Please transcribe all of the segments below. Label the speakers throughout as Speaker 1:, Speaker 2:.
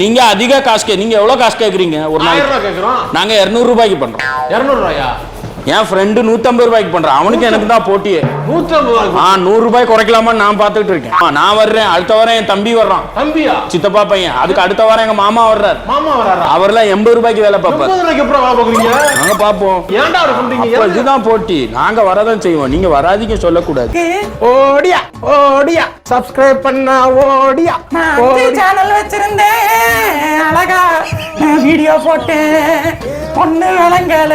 Speaker 1: நீங்க அதிக காசு கே நீங்க எவ்வளவு காசு கேக்குறீங்க? ஒரு நாளைக்கு?
Speaker 2: கேக்குறோம்.
Speaker 1: நாங்க இருநூறு ரூபாய்க்கு பண்றோம்.
Speaker 2: இருநூறு ரூபாயா?
Speaker 1: என் ஃப்ரெண்டு நூத்தம்பது ரூபாய்க்கு பண்றான் அவனுக்கு எனக்கு தான் போட்டியே.
Speaker 2: ரூபாய்
Speaker 1: ஆ நூறு ரூபாய் குறைக்கலாமான்னு நான் பார்த்துட்டு இருக்கேன். ஆ, நான் வர்றேன். அடுத்த வாரம் என் தம்பி வர்றான்.
Speaker 2: தம்பியா?
Speaker 1: சித்தப்பா பையன். அதுக்கு அடுத்த வாரம் எங்க மாமா வர்றாரு.
Speaker 2: மாமா வராரா
Speaker 1: அவர்லாம் எண்பது ரூபாய்க்கு வேலை பார்ப்பார். நாங்க
Speaker 2: ஏன்டா
Speaker 1: அப்ப இதுதான் போட்டி. நாங்க வரதான் செய்வோம். நீங்க வராதீங்க சொல்லக்கூடாது.
Speaker 2: ஓடியா ஓடியா. சப்ஸ்கிரைப் பண்ணா ஓடியா.
Speaker 3: சேனல் வச்சிருந்தேன். அழகா வீடியோ போட்டேன். பொண்ணு விளங்கல.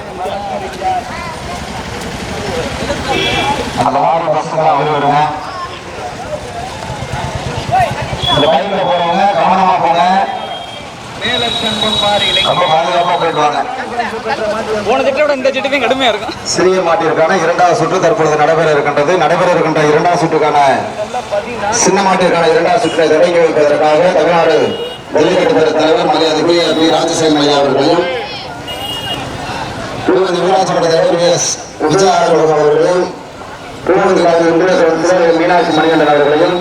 Speaker 4: அந்த வாரி பஸ்ஸுகளை அவையிடுங்க இந்த பைக்ல போறவங்க கவனமா போங்க. ரொம்ப பாதுகாப்பா போயிட்டு வாங்க.
Speaker 5: போன திட்டத்தை விட இந்த திட்டமே கடுமையா இருக்கும்.
Speaker 4: சிறிய மாட்டிற்கான இரண்டாவது சுற்று தற்பொழுது நடைபெற இருக்கின்றது. நடைபெற இருக்கின்ற இரண்டாவது சுற்றுக்கான சின்ன மாட்டிற்கான இரண்டாவது சுற்றை தொடங்கி வைப்பதற்காக தமிழ்நாடு பேரவைத் தலைவர் மரியாதைக்குரிய பி. ராஜசேகரன் ஐயா அவர்களையும் திருமதி ஊராட்சி மன்ற தலைவர் வி. எஸ். அவர்களையும் திருமதி கலைஞர் மீனாட்சி மணிகண்டன் அவர்களையும்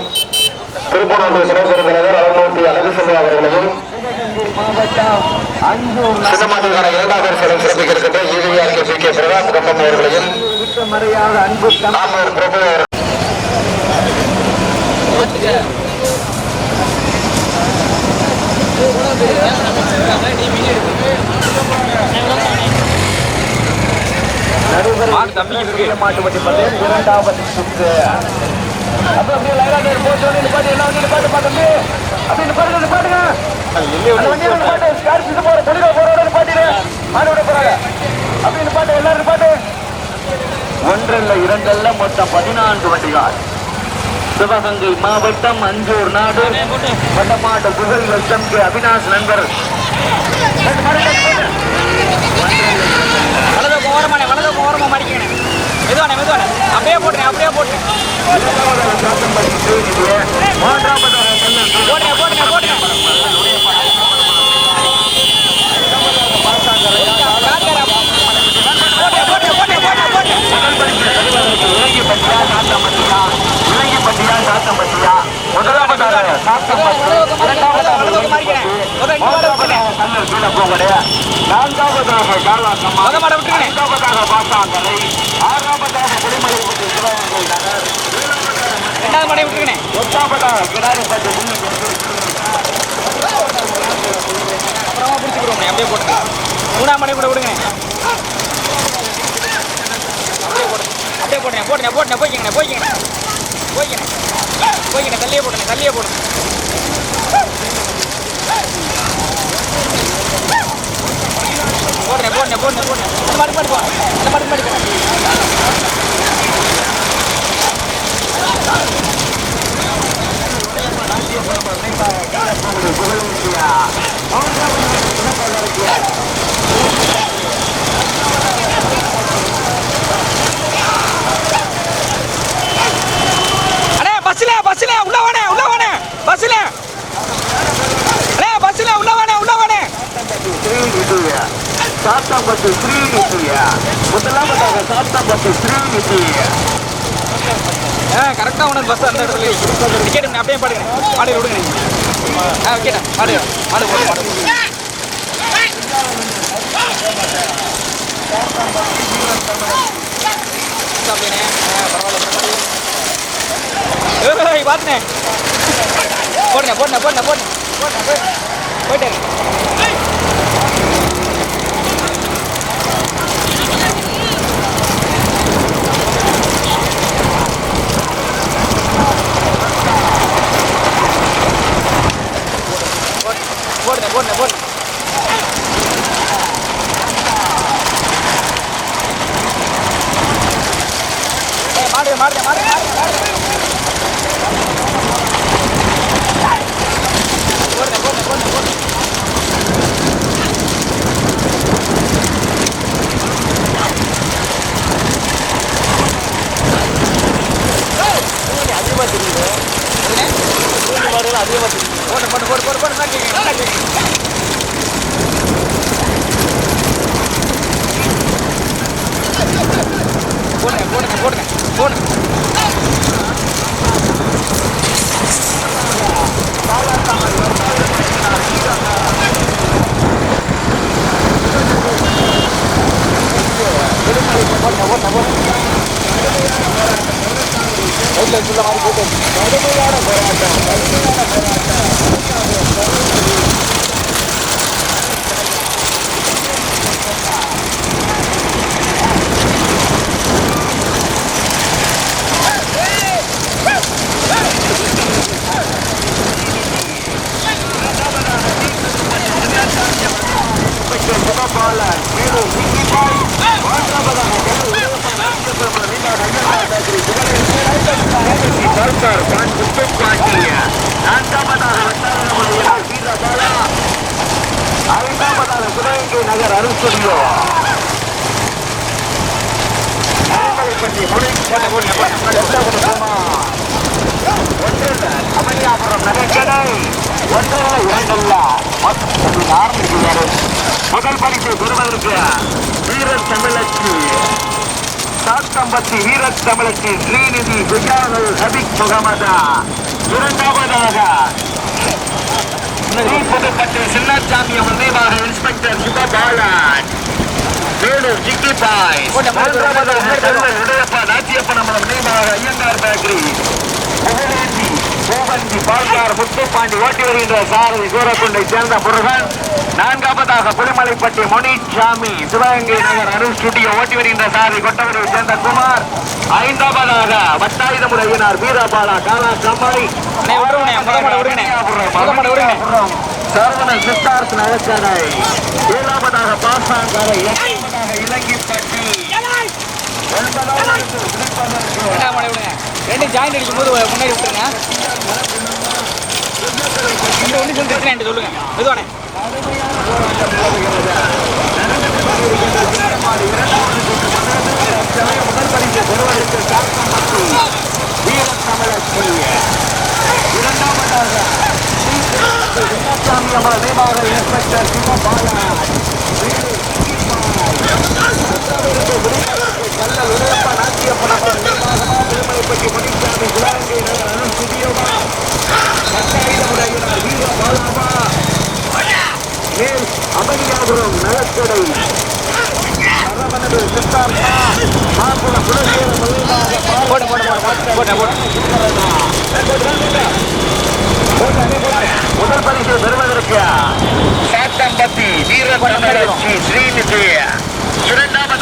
Speaker 4: திருப்பூர் சிறப்பு தலைவர் அருள்மூர்த்தி அழகுசெல்வி அவர்களையும் சின்னமாட்டுக்கான இரண்டாவது சிலம் சிறப்பிக்க இருக்கின்ற EVR P. K. Prakash Kambam அவர்களையும் பிரபு அவர்கள்
Speaker 5: மாடு தம்பி இருக்கு.
Speaker 4: இரண்டாவது சுற்று. அப்ப அப்படியே நேர் போட்டு நிப்பாட்டு எல்லாம் வந்து நிப்பாட்டு பா தம்பி. அப்படி நிப்பாட்டு நிப்பாட்டுங்க நிப்பாட்டு ஸ்கார்ப் இது போற பொலிகா போறோட நிப்பாட்டிடு மாடு விட போறாங்க? அப்படி நிப்பாட்டு எல்லாரும் நிப்பாட்டு ஒன்றல்ல இரண்டல்ல மொத்தம் பதினான்கு வண்டிகள். சிவகங்கை மாவட்டம் அஞ்சூர் நாடு. வட்டமாட்டு புகழ் கே. அவினாஷ் நண்பர்.
Speaker 5: மெதுவானே மெதுவானே. அப்படியே போட்டுறேன் அப்படியே போட்டுறேன். போட்டுறேன் போட்டுறேன் போட்டுறேன்.
Speaker 4: நான்காவதாக காலாக்கம்மா
Speaker 5: முத மாட விட்டுருங்க
Speaker 4: ஐந்தாவதாக பாசாங்கரை ஆறாவதாக குடிமலைப்பட்டி சிவகங்கை நகர்
Speaker 5: ரெண்டாவது மாடை விட்டுருங்க
Speaker 4: எட்டாவதாக
Speaker 5: அப்புறமா பிடிச்சிக்கிறோம் அப்படியே போட்டு மூணாம் மாடை கூட விடுங்க அப்படியே போடுங்க அப்படியே போடுங்க போட்டுங்க போட்டுங்க போய்க்கிங்க போய்க்கிங்க போய்க்கிங்க போய்க்கிங்க தள்ளியே போடுங்க. தள்ளியே போடுங்க போடுறேன் போடுறேன் போடுறேன் போடுறேன் இந்த மாதிரி மாடி போ இந்த மாதிரி மாடி போ அண்ணே பஸ்ல பஸ்ல உள்ள வானே உள்ள வானே பஸ்ல அண்ணே பஸ்ல உள்ள வானே உள்ள வானே.
Speaker 4: சாத்தாம்பட்டு ஸ்ரீநிதியா முதலாவதாக சாத்தாம்பட்டு ஸ்ரீநிதியா
Speaker 5: ஆ கரெக்டாக உனக்கு பஸ் அந்த இடத்துல டிக்கெட் அப்படியே பாடுங்க. பாடுங்க விடுங்க நீங்கள் ஆ ஓகேண்ணா பாடுங்க பாடு போடு. பாடு பாத்துனேன் போடுங்க போடுங்க போடுங்க போடுங்க. போயிட்டேன் พ่นนะพ่นเอ้มาเร็วมาเร็ว
Speaker 4: มาเร็วมาเร็วพ่นนะพ่นนะพ่
Speaker 5: นนะพ่นเฮ้ย
Speaker 6: นี่เนี่ยที่ว่าดีเลย மூணு மாடுகள் அதிகமாக
Speaker 5: போட்டு போட்டு போட்டு போட்டு போட்டு கேட்குறேன் Let's go.
Speaker 4: ஐந்தாவதாக நகர் அருள்ஸ்டுடியோ பற்றி அமளியாபுரம் நகைக்கடை ஒன்றல்ல இரண்டல்ல ஆரம்பிக்கிறாரு முதல் பரிசை பெறுவதற்கு வீரர் தமிழச்சி சாத்தம்பத்தி வீரர் தமிழச்சி ஸ்ரீநிதி குஜானல் ஹபிக் முகமதா இரண்டாவதாக புதுப்பட்டு சின்னசாமி நினைவாக இன்ஸ்பெக்டர் சுபபாலன் வேலூர் ஜிக்கி பாய் உடையப்பா நாச்சியப்பன் நம்மள நினைவாக ஐயங்கார் பேக்கரி புகழேந்தி பூவந்தி பால்கார் முத்துப்பாண்டி ஓட்டி வருகின்ற சாரதி சூரக்குண்டை சேர்ந்த முருகன். நான்காவதாக புலிமலைப்பட்டி முனிசாமி சிவகங்கை நகர் அருள் ஸ்டுடியோ ஓட்டி வருகின்ற சாரதி கொட்டவரை சேர்ந்த குமார். ஐந்தாவதாக வட்டாயுதமுறை ஐயனார் வீரபாலா காலா
Speaker 5: விடுங்கண்ணே.
Speaker 4: சரவண சித்தார்த் நகர்கரை. ஏழாவதாக பாசாங்கரை எட்டாவதாக இலங்கிப்பட்டி ஒன்பதாவது
Speaker 5: ரெண்டும் ஜாயிண்ட் அடிக்கும் போது முன்னாடி விட்டுருங்க. இந்த ஒன்று சொல்லி இருக்கேன் சொல்லுங்க. மெதுவானே.
Speaker 4: முதல் பரிசு பெறுவதற்கு சாத்தம்பட்டி வீரத்தமிழச்சி இரண்டாவதாக முனிசாமி சிவகங்கை நகர் அருள் மேல் அமளியாபுரம் நலக்கடை அரவணது சித்தார்த்தா மாங்குள குலசேர முதலாக
Speaker 5: போட போட போட போட போட
Speaker 4: முதல் பரிசு பெறுவதற்கு சாத்தம்பட்டி வீரத்தமிழச்சி ஸ்ரீநிதி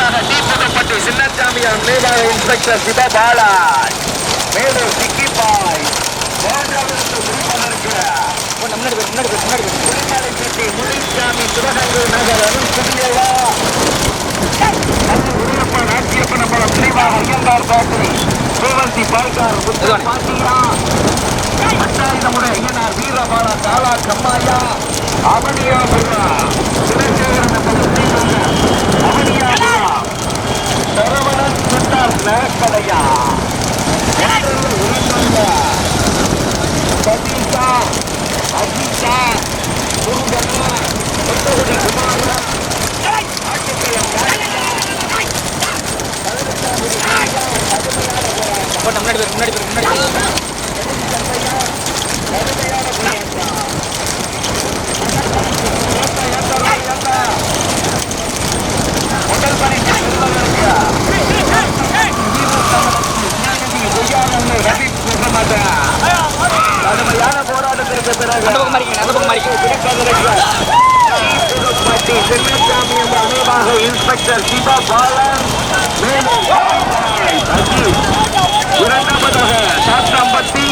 Speaker 4: இரண்டாவதாக தீபகப்பட்டி சின்னசாமியார் மேலாக இன்ஸ்பெக்டர் மேலும் மூன்றாவது பெறுவதற்கு
Speaker 5: போட்டு முன்னாடி போய்
Speaker 4: முனிசாமி சிவகங்கை நகர் அருள் சுதியவா உரியப்பா நாச்சியப்பன் அம்பலம் நினைவாக ஐயங்கார் பேட்டரி கோவந்தி பால்கார் புத்தர் பாட்டியா பட்டாயுதமுறை ஐயனார் வீரபாலா காலா கம்மாயா. அவனியா புரா சிவசேகரன் அம்பலம் நினைவாக அவனியா புரா சரவணன் சித்தார் நகக்கடையா சதீஷா அஜிதா முருகனா கொத்தகுடி குமாரா
Speaker 5: போட்டு முன்னாடி போய் முன்னாடி போய் முன்னாடி போய்
Speaker 4: முதல் பரிசு பெறுவதற்கு ரவி முகமது கடுமையான போராட்டத்திற்கு பிறகு
Speaker 5: அந்த பக்கம் மாறிக்கங்க அந்த பக்கம் மாறிக்கங்க
Speaker 4: புதுப்பட்டி சின்னசாமி என்ற நினைவாக இன்ஸ்பெக்டர் சிவா பாலன் மேலும் அஜித். இரண்டாவதாக சாத்தம்பட்டி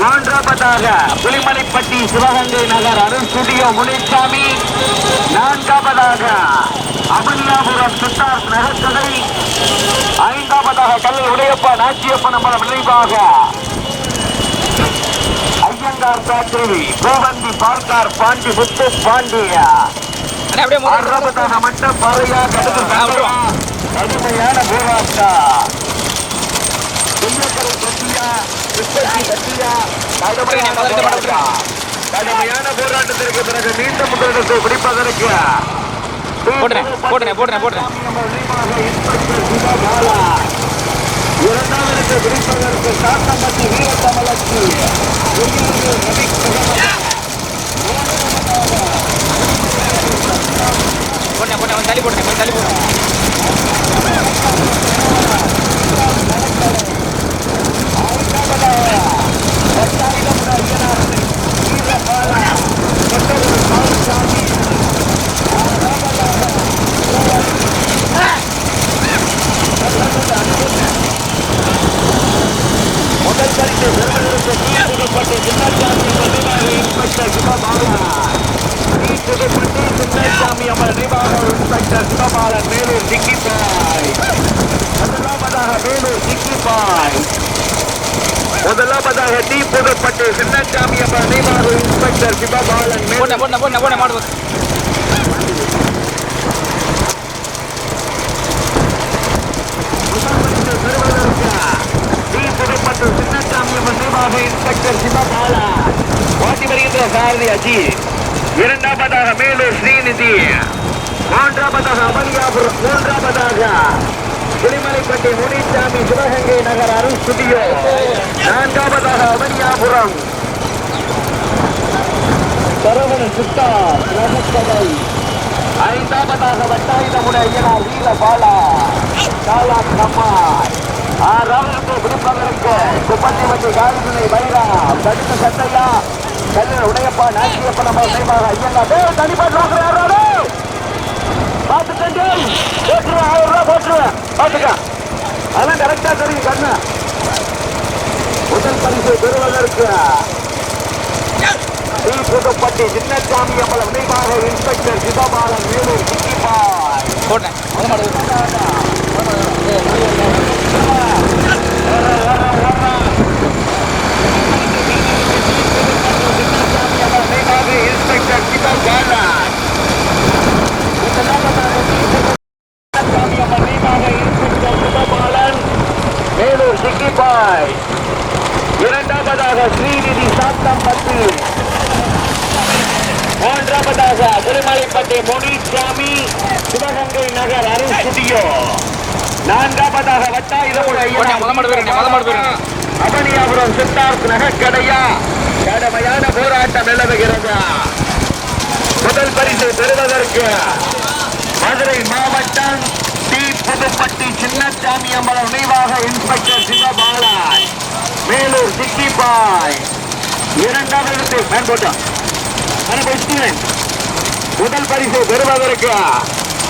Speaker 4: மூன்றாவதாக புலிமலைப்பட்டி சிவகங்கை நகர் அருள் ஸ்டுடியோ முனிசாமி நான்காவதாக அமலியாபுரம் சித்தார்த் நகர்கடை ஐந்தாவதாக கல்லை உடையப்பா நாச்சியப்பன் அம்பலம் நினைவாக ஐயங்கார் பேட்டரி கோவந்தி பார்க்கார் பாண்டி முத்து பாண்டியா ஆறாவதாக மட்டும் பாறையா கடுமையா கடுமையான போராட்டம் துய்யக்கரை கட்டியா கிருஷ்ணஜி கட்டியா கடுமையான போராட்டத்திற்கு பிறகு மீண்டும் முதலிடத்தை பிடிப்பதற்கு. இரண்டாவது பிடிப்பதற்கு சாத்தம்பட்டி வீரத்தமலக்கு
Speaker 5: போட்டேன் போட்டேன் தள்ளி போட்டேன் தள்ளி போட்டேன்
Speaker 4: புலிமலைப்பட்டி முனிசாமி சிவகங்கை நகர் அருள் ஸ்டுடியோ நான்காவதாக அவனியாபுரம். சரவண சுத்தா ரகசபை ஐந்தாவதாக வட்டாயுதமுடைய ஐயனார் வீர பாலா காலா கம்மாய் ஆறாவது விருப்பங்களுக்கு குப்பத்தி வந்து காலிதுணை வைரா தடுத்த சட்டையா கல்லூர் உடையப்பா நாச்சியப்பா நம்ம நினைவாக ஐயனா டே தனிப்பாட்டு வாங்குற யாராவது பார்த்து தண்டி போட்டுருவேன் ஆயிரம் ரூபாய் போட்டுருவேன். பார்த்துக்க. அதெல்லாம் கரெக்டா தெரியும் கண்ணு. முதல் பரிசு பெறுவதற்கு புதுப்பட்டி சின்னசாமி அம்மன் நினைவாக இன்ஸ்பெக்டர் சிவபாலன் வேலூர் சிக்கிபாய்
Speaker 5: போட்டேன்.
Speaker 4: இன்ஸ்பெக்டர் சிவபாலன் சின்னசாமி அம்மன் நினைவாக இன்ஸ்பெக்டர் சிவபாலன் வேலூர் சிக்கிபாய் இரண்டாவதாக ஸ்ரீநிதி சாத்தம்பட்டி மூன்றாவதாக திருமலைப்பட்டி முனிசாமி சிவகங்கை நகர் அருள் ஸ்டுடியோ நான்காவதாக
Speaker 5: மாடு போயிருக்கேன்
Speaker 4: அவனியாபுரம் சித்தார்த் நகைக்கடையா கடுமையான போராட்டம் நிலவுகிறது. முதல் பரிசு பெறுவதற்கு மதுரை மாவட்டம் டி. புதுப்பட்டி சின்னசாமி அம்மன் நினைவாக இன்ஸ்பெக்டர் சிவபாலன் மேலூர் சிக்கிபாய் இரண்டாவது அனுபவிக்கிறேன் முதல் பரிசு பெறுவதற்கு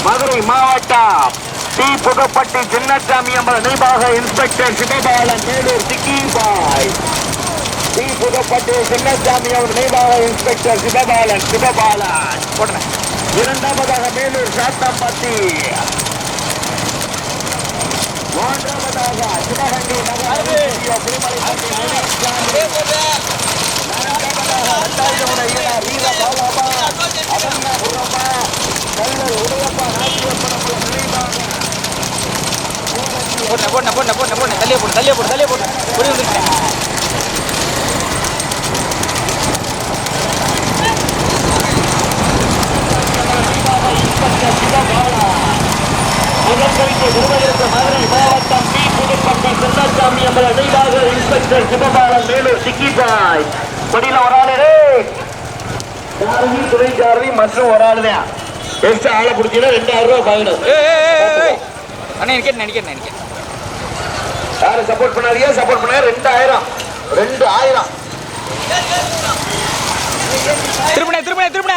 Speaker 4: மதுரை மாவட்டம் டி. புதுப்பட்டி சின்னசாமி அம்மன் நினைவாக இன்ஸ்பெக்டர் சிவபாலன் மேலூர் சிக்கிபாய் டி. புதுப்பட்டி சின்னசாமி அவர் நினைவாக இன்ஸ்பெக்டர் சிவபாலன் சிவபாலன். இரண்டாவதாக மேலூர் சாத்தாம்பட்டி. மூன்றாவதாக சிவகங்கை நகர் திருமலைப்பட்டி முனிசாமி நான்காவதாக அட்டாயுடைய வீர பாலாபா அவன்னாபுரமா கல்லர் உடையப்பா நாச்சியப்பனம்பலம் நினைவாக
Speaker 5: போட்டேன் தள்ளியே போட்டு தள்ளியே போட்டு தள்ளியே போட்டு புரிய வந்துட்டேன்
Speaker 4: மாவட்டம் பி சின்னசாமி இன்ஸ்பெக்டர் சிவபாலன் மேலூர் சிக்கிபாய். கொடியில ஒரு ஆளு டேய். சாரதி துணை சாரதி மற்றும் ஒரு ஆளு தான் எக்ஸ்ட்ரா ஆளை பிடிச்சீங்கன்னா ரெண்டாயிரம் ரூபாய்
Speaker 5: ஏய். அண்ணா நினைக்கிறேன் நினைக்கிறேன் நினைக்கிறேன்
Speaker 4: யாரு சப்போர்ட் பண்ணாதீங்க? சப்போர்ட் பண்ண ரெண்டாயிரம். ரெண்டு ஆயிரம்
Speaker 5: திருப்பணே திருப்பணே திருப்பணே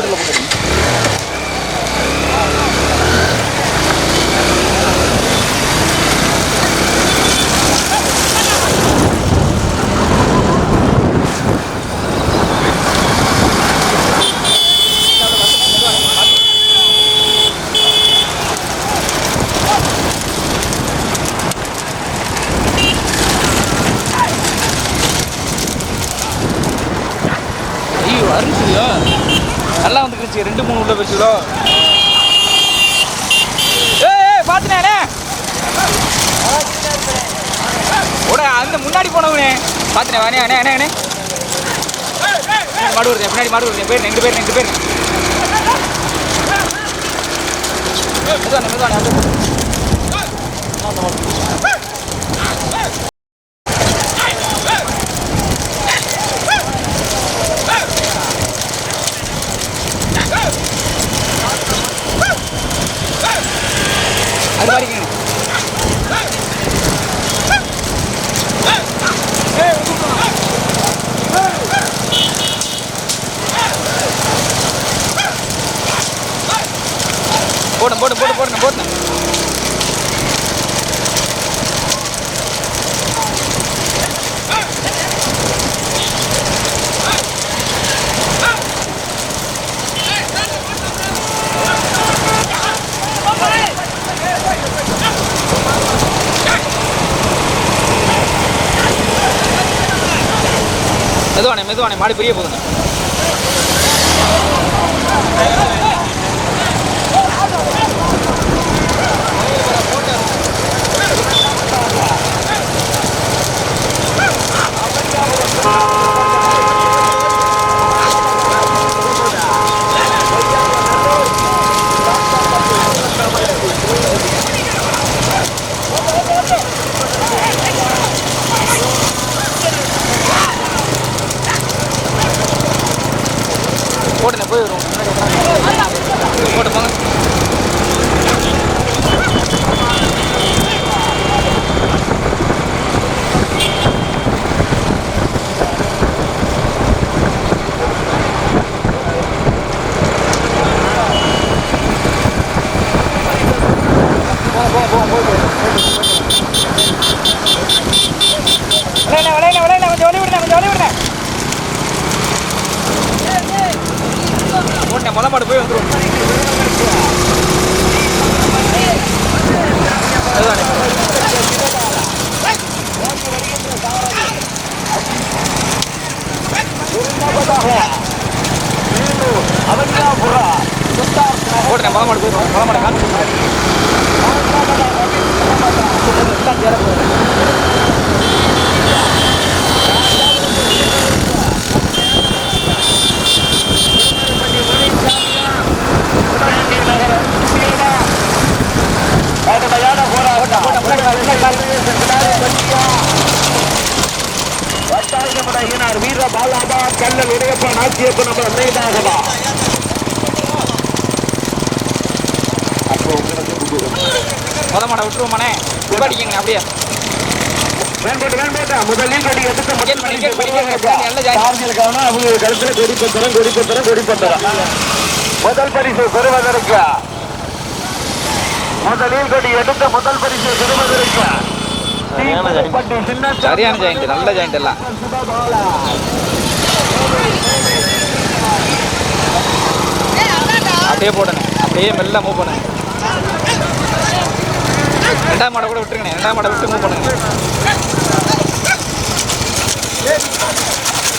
Speaker 5: அமுக்கணே ஏ வாடே இறங்குண்ணே ஐயோ அருந்துச்சியோ நல்லா வந்துருச்சு ரெண்டு மூணு உள்ள போச்சுலோ ஏய் ஏய் பாத்துனே ஓட அந்த முன்னாடி போனவனே பாத்துனே வானே அண்ணே அண்ணே அண்ணே பின்னாடி மாடு வருது. பேர் ரெண்டு பேர் ரெண்டு பேர் மெதுவானே மெதுவானே அப்படியே அது மாதிரிங்க போடும் போடும் போட்டு போடுங்க போடுங்க மெதுவானே மெதுவானே மாடு பெரிய போகுது களமாடு போய் வந்துடுவோம் மொளை மாடை விட்டுருவோமாண்ணே நிப்பாட்டிக்கங்க அப்படியே.
Speaker 4: முதலில் கொடி எடுத்த சார்ஜிற்கான அவங்க கழுத்துல கொடி பத்திரம் கொடி பத்திரம் கொடி பத்திரம் முதல் பரிசு பெறுவதற்கு. முதலில் கொடி எடுத்த முதல் பரிசு பெறுவதற்கு.
Speaker 5: சரியான ஜாயிண்ட். நல்ல ஜாயிண்ட் எல்லாம். அப்படியே போடுங்க அப்படியே மெல்ல மூவ் பண்ணுங்க ரெண்டாம் மாடை கூட விட்டுருங்க ரெண்டாம் மாடை விட்டு மூவ் பண்ணுங்க.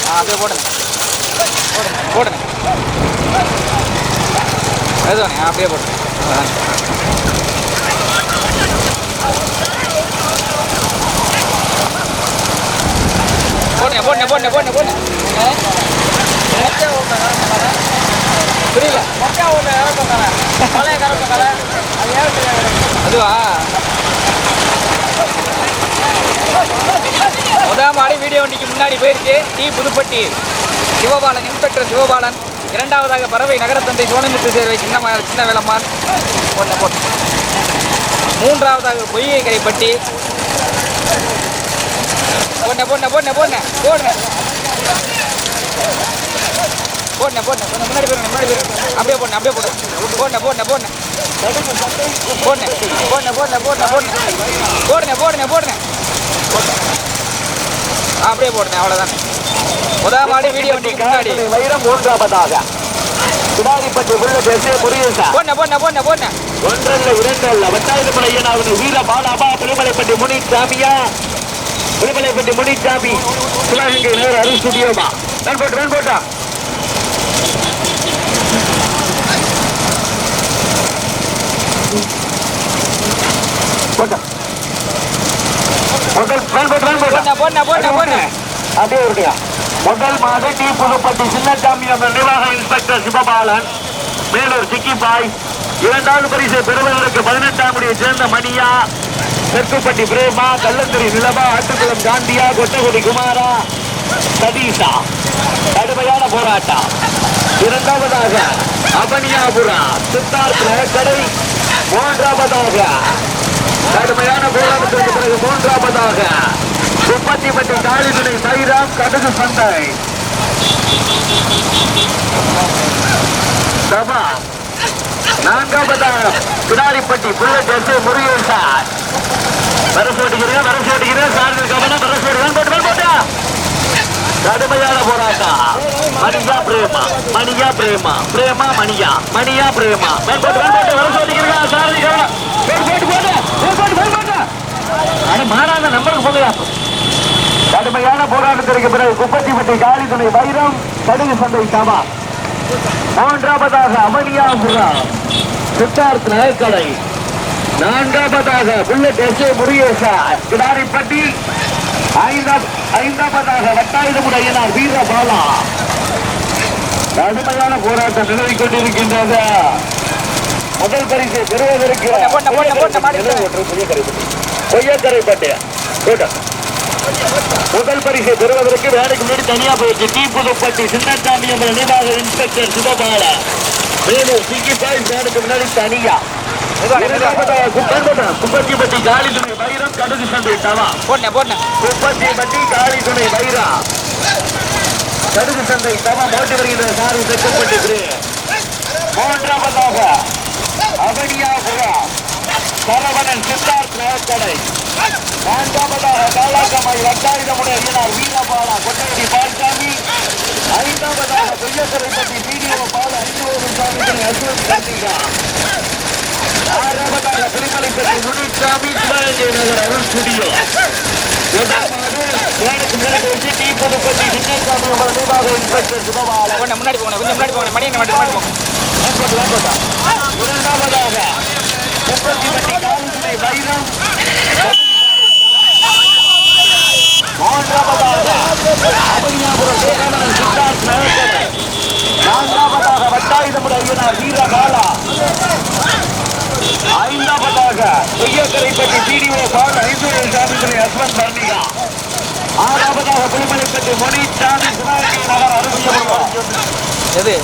Speaker 5: ஆ அப்படியே போடுங்க. போடுங்க போடுங்க. அதுதானே அப்படியே போடுங்க. போடுங்க போடுங்க போடுங்க போடுங்க போடுங்க. புரியல. அதுவா? முதல் மாடு வீடியோ வண்டிக்கு முன்னாடி போயிருக்கு. டி புதுப்பட்டி. சிவபாலன் இன்ஸ்பெக்டர் சிவபாலன். இரண்டாவதாக பறவை நகரத்தந்தை சோழமிட்டு சேர்வை சின்ன சின்ன வேலம்மான் ஒன்று மூன்றாவதாக பொய்யை கைப்பட்டி போன போன போன போன போன போன போன முன்னாடி போயிடணும் முன்னாடி போயிடணும் அப்படியே போடணும் அப்படியே போடணும் போன போன போன போடுனேன் போடுனேன் போடுனேன் போடுனேன் போடுனேன் போடுனேன் போடுனேன் அப்படியே போடுனேன் அவ்வளோதான் முதல் மாடி வீடியோ வண்டி முன்னாடி
Speaker 4: வைரம் மூன்றாவதாக சுடாரிப்பட்டி உள்ள பேசிய முருகேசா
Speaker 5: போன போன போன போன
Speaker 4: ஒன்றல்ல இரண்டு அல்ல வட்டாயிரப்பட ஐயனாவது வீர பாடாபா புலிமலைப்பட்டி முனிசாமியா புலிமலைப்பட்டி முனிசாமி சிவகங்கை நேர் அருள் ஸ்டுடியோமா ரன் போட்டு ரன் போட்டா அப்படியே இருக்கியா முதல் மாத டி புதுப்பட்டி சின்னசாமி என்ற நிர்வாக இன்ஸ்பெக்டர் சிவபாலன் மேலூர் சிக்கி பாய் இரண்டாவது பரிசு பெறுவதற்கு பதினெட்டாம் முடியை சேர்ந்த மணியா தெற்குப்பட்டி பிரேமா கள்ளத்துறை நிலவா ஆட்டுக்குளம் காந்தியா கொட்டகுடி குமாரா சதீஷா. கடுமையான போராட்டம். இரண்டாவதாக அபனியாபுரா சித்தார்த்த கடை மூன்றாவதாக. கடுமையான போராட்டத்திற்கு பிறகு மூன்றாவதாக முப்பத்திப்பட்டி காளிதுணை சைராம் கடுகு சந்தை. சபா நான்காவதாக பிடாரிப்பட்டி புல்லட் எஸ் முருகேசார் வரசு ஓட்டுகிறேன் வரசு ஓட்டுகிறேன் சார்கள் கவனம் வரசு ஓட்டுகிறேன் போட்டு போட்டா கடுமையான போராட்டம். மணியா பிரேமா மணியா பிரேமா பிரேமா மணியா மணியா பிரேமா. மேல் போட்டு மேல் போட்டு வரசு ஓட்டுகிறேன் சார்கள் கவனம். மேல் போட்டு போட்டு மேல் போட்டு போட்டு. அட மாறாத நம்பருக்கு போகுதா கடுமையான போராட்டத்திற்கு பிறகு குப்பத்திப்பட்டி காளித்துணை வைரம் கடுகு சந்தை சபா. மூன்றாவதாக அமனியாபுரம் சித்தார்த் நகைக்கடை. நான்காவதாக புல்லட் எஸ் ஏ முருகேசா. கிடாரிப்பட்டி. ஐந்தாவதாக வட்டாயுதமுடையனார் வீரபாலா. கடுமையான போராட்டம் நிலவிக் கொண்டிருக்கின்றது. முதல் பரிசு பெறுவதற்கு
Speaker 5: போட்ட, போட்ட, போட்ட, மாடி.
Speaker 4: பொய்யக்கரைப்பட்டு கூட்டம் முதல் பரிசை பெறுவதற்கு வேலைக்கு முன்னாடி தனியா போயிடுச்சு. டி புதுப்பட்டி சின்னசாமி என்ற நிர்வாக இன்ஸ்பெக்டர் சுபபால மேலும் சிங்கி பாய் வேலைக்கு முன்னாடி தனியா. குப்பத்திப்பட்டி காளி துணை வைரம் கடுகு சந்தை தவா.
Speaker 5: போட்டேன் போட்டேன்
Speaker 4: குப்பத்திப்பட்டி காளி துணை வைரா. கடுகு சந்தை தவா மோட்டி வருகின்ற சாரி தெற்குப்பட்டி மூன்றாவதாக அவனியாபுரா சரவணன் சித்தார்த் நகக்கடை நான்காவதாக காலாக்கமாய் வட்டாயுதமுடைய ஐயனார் வீரபாலா கொட்டவடி பால்சாமி. ஐந்தாவதாக பொய்யக்கரைப்பட்டி பிடிஓ பால ஐநூறு சாமி அசுவன் கார்த்திகா ஆறாவதாக திருமலைப்பட்டி முனிசாமி சிவகங்கை நகர் அருள் ஸ்டுடியோ
Speaker 5: முன்னாடி போகணும் கொஞ்சம் முன்னாடி போகணும் மணி என்ன முன்னாடி போகணும்
Speaker 4: இரண்டாவதாக முப்பத்திப்பட்டி காவல்துறை வைரம் மூன்றாவதாக அபனியாபுரம் சேகானந்தன் சித்தார்த் நகர்கரை நான்காவதாக வட்டாயுதமுடைய ஐயனார் வீரபாலா ஐந்தாவதாக பொய்யக்கரைப்பட்டி பிடிஓ பால் ஐந்தூரில் சாமித்துறை அஸ்வன் பர்ணிகா ஆறாவதாக புலிமலைப்பட்டி மொழி சாமி சிவகங்கை நகர் அருமையபுரம்
Speaker 5: எது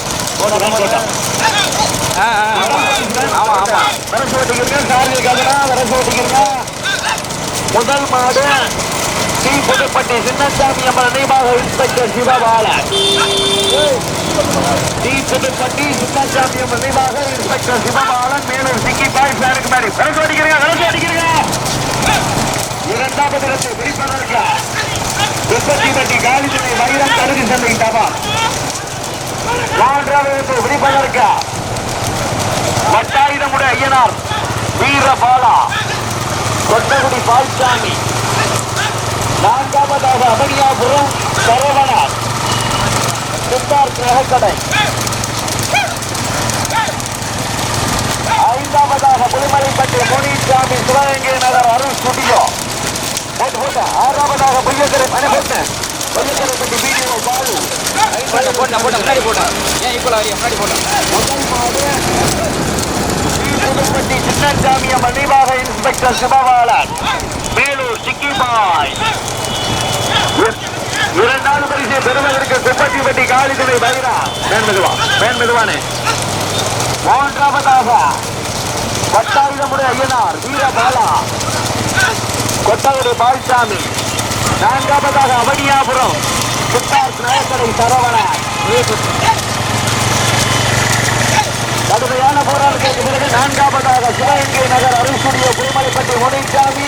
Speaker 4: முதல் மாடு டி புதுப்பட்டி சின்னசாமி அம்மன் நினைவாக இன்ஸ்பெக்டர் சிவபாலன் டி புதுப்பட்டி சின்னசாமி அம்மன் நினைவாக இன்ஸ்பெக்டர் சிவபாலன் மேலும் சிக்கி பாய் ஃபேனுக்கு மாதிரி வரசோட்டிக்கிறீங்க வரசோட்டிக்கிறீங்க இரண்டாவது இடத்தை பிடிப்பதற்கு முப்பத்தி பட்டி காலிதுணை வைரம் கருதி சந்தை மூன்றாவது இடத்தை பிடிப்பதற்கு வட்டாயுதமுடைய ஐயனார் வீரபாலா கொட்டகுடி பால்சாமி நான்காவதாக அமனியாபுரம் சரவணன் சித்தார்த் நகைக்கடை. ஐந்தாவதாக புலிமலைப்பட்டி முனிசாமி சிவகங்கை நகர் அருள் ஸ்டுடியோ. போட்டு போட்டு ஆறாவதாக புய்யக்கரை மனை போட்டு புய்யக்கரைப்பட்டி வீடியோ பாலு.
Speaker 5: போட்டேன் போட்டேன் முன்னாடி போட்டேன் ஏன் வரையும் முன்னாடி போட்டேன்
Speaker 4: முதல் மாடு புதுப்பட்டி சின்னசாமி அம்மன் நிர்வாக இன்ஸ்பெக்டர் சிவபாலன். மேலூர் சிக்கிபாய். இரண்டாவது பரிசை பெறுவதற்கு குப்பத்திப்பட்டி காளிதுணை பைரா. மேன் மெதுவா மேன் மெதுவானே. மூன்றாவதாக பத்தாயிரமுடைய ஐயனார் வீரபாலா கொத்தகுடி பால்சாமி. நான்காவதாக அவனியாபுரம் சித்தார் நயக்கடை சரவணன். கடுமையான போராட்டத்திற்கு பிறகு நான்காவதாக சிவகங்கை நகர் அருள்குடிய புலிமலைப்பட்டி முனைசாமி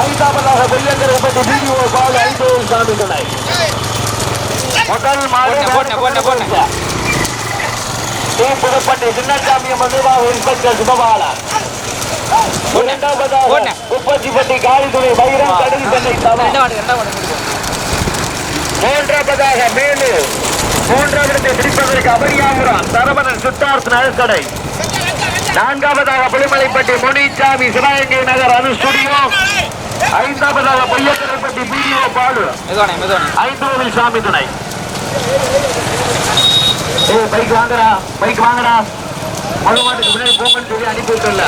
Speaker 4: ஐந்தாவதாக வெள்ளங்கரைப்பட்டி பிடிஓ பால் ஐந்தோர் சாமி துணை முதல் மாடு. டி. புதுப்பட்டி சின்னசாமி நிர்வாக இன்ஸ்பெக்டர் சுபபாலன். இரண்டாவதாக. குப்பத்திப்பட்டி காளித்துறை வைரம் சென்னை
Speaker 5: முடிக்கும்
Speaker 4: மூன்றாவதாக மேலூர் மூன்றாவது பிடிப்பதற்கு அபரியாபுரம் சரவணன் சித்தார்த் நகர்கடை. நான்காவதாக புலிமலைப்பட்டி முனிசாமி சிவகங்கை நகர் அனு ஸ்டுடியோ ஐந்தாவதாக பொய்யக்கரைப்பட்டி பிடிஓ
Speaker 5: மெதுவானே
Speaker 4: ஐந்தோவில் சாமி துணை. பைக் வாங்கடா பைக் வாங்கடா. முதல் மாட்டுக்கு முன்னாடி போங்கன்னு சொல்லி அனுப்பி விட்டுல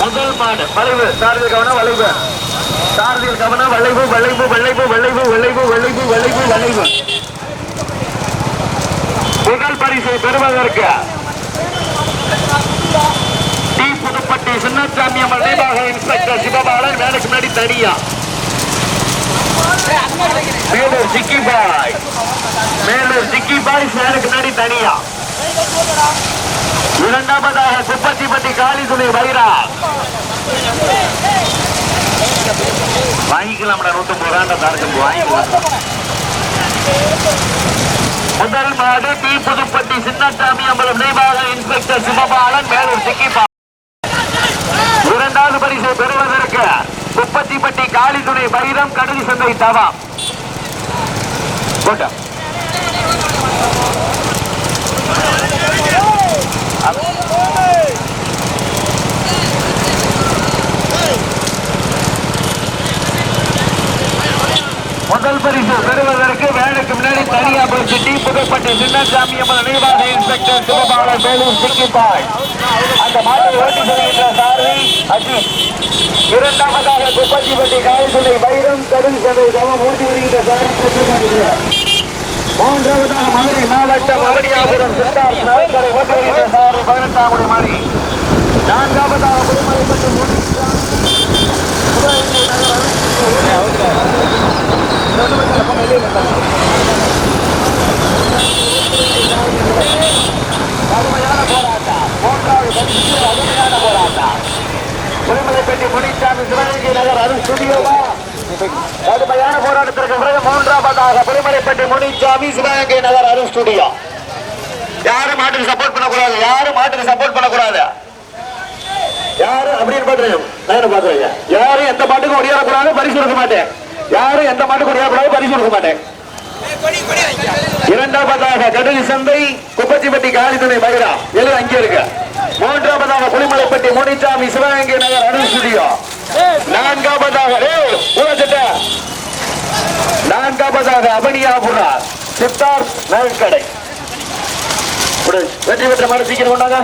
Speaker 4: முதல் மாடு வளைவு சாரதியில் கவனம் வளைவு. சாரதியில் கவனம் வளைவு வளைவு வளைவு வளைவு வளைவு வளைவு வளைவு வளைவு. முதல் பரிசை பெறுவதற்கு டி புதுப்பட்டி சின்னசாமி அம்மன் நிர்வாக இன்ஸ்பெக்டர் சிவபாலன் வேலைக்கு முன்னாடி தனியா மேலூர் சிக்கி பாய் மேலூர் சிக்கி பாய் சேருக்கு முன்னாடி தனியா இரண்டாவதாக குப்பத்திப்பட்டி காளி துணை வைரா வாங்கிக்கலாம்டா நூத்தம்பது ரூபாண்டா தரக்கம் வாங்கிக்கலாம் முதல் மாடு டி புதுப்பட்டி சின்னசாமி அம்பலம் நினைவாக இன்ஸ்பெக்டர் சிவபாலன் மேலூர் சிக்கி பாய் இரண்டாவது பரிசை பெறுவதற்கு குப்பத்திப்பட்டி காளி துணை வைரம் கடுகு சந்தை தவா. போட்டா. முதல் பரிசு பெறுவதற்கு வேலைக்கு முன்னாடி தனியா போச்சு டீ புகைப்பட்டு சின்னசாமி அம்மன் நினைவாக இன்ஸ்பெக்டர் சிவபாலன் வேலூர் சிக்கிப்பாய். அந்த மாட்டை ஓட்டி செல்கின்ற சாரதி அஜித். இரண்டாவதாக குப்பச்சிப்பட்டி காயத்துறை வைரம் கடும் சதை தவம் ஓட்டி வருகின்ற சாரதி மூன்றாவதாக மதுரை மாவட்டம் மறுபடியாபுரம் சித்தார்த் நகரை ஓட்டி வருகின்ற சாரதி பதினெட்டாவது மணி நான்காவதாக புதுமலை மற்றும் கடுமையான போராட்டம் கடுமையான போராட்டம் புதுமலைப்பட்டி முனிசாமி சிவகங்கை நகர் அருள் ஸ்டுடியோவா கடுமையான போராட்டத்திற்கு பிறகு மூன்றாவதாக புதுமலைப்பட்டி முனிசாமி சிவகங்கை நகர் அருள் ஸ்டுடியோ யாரும் மாட்டுக்கு சப்போர்ட் பண்ணக்கூடாது யாரும் மாட்டுக்கு சப்போர்ட் பண்ணக்கூடாது யாரும் அப்படின்னு பாத்துறேன் நான் பாத்துறேன் யாரும் எந்த மாட்டுக்கும் ஒடியாடக்கூடாது பரிசு கொடுக்க மாட்டேன். யாரும் எந்த மாட்டுக்கும் ஒடியாடக்கூடாது பரிசு கொடுக்க மாட்டேன். இரண்டாவதாக கடலி சந்தை குப்பச்சிப்பட்டி காளித்துணை மகிழா எழுது அங்கே இருக்கு. மூன்றாவதாக குளிமலைப்பட்டி முனிச்சாமி சிவகங்கை நகர் அணு ஸ்டுடியோ நான்காவதாக ஏய், ஊழச்சட்ட. நான்காவதாக அபனியாபுரா சித்தார்த் நகைக்கடை வெற்றி பெற்ற மாடு சீக்கிரம் கொண்டாங்க.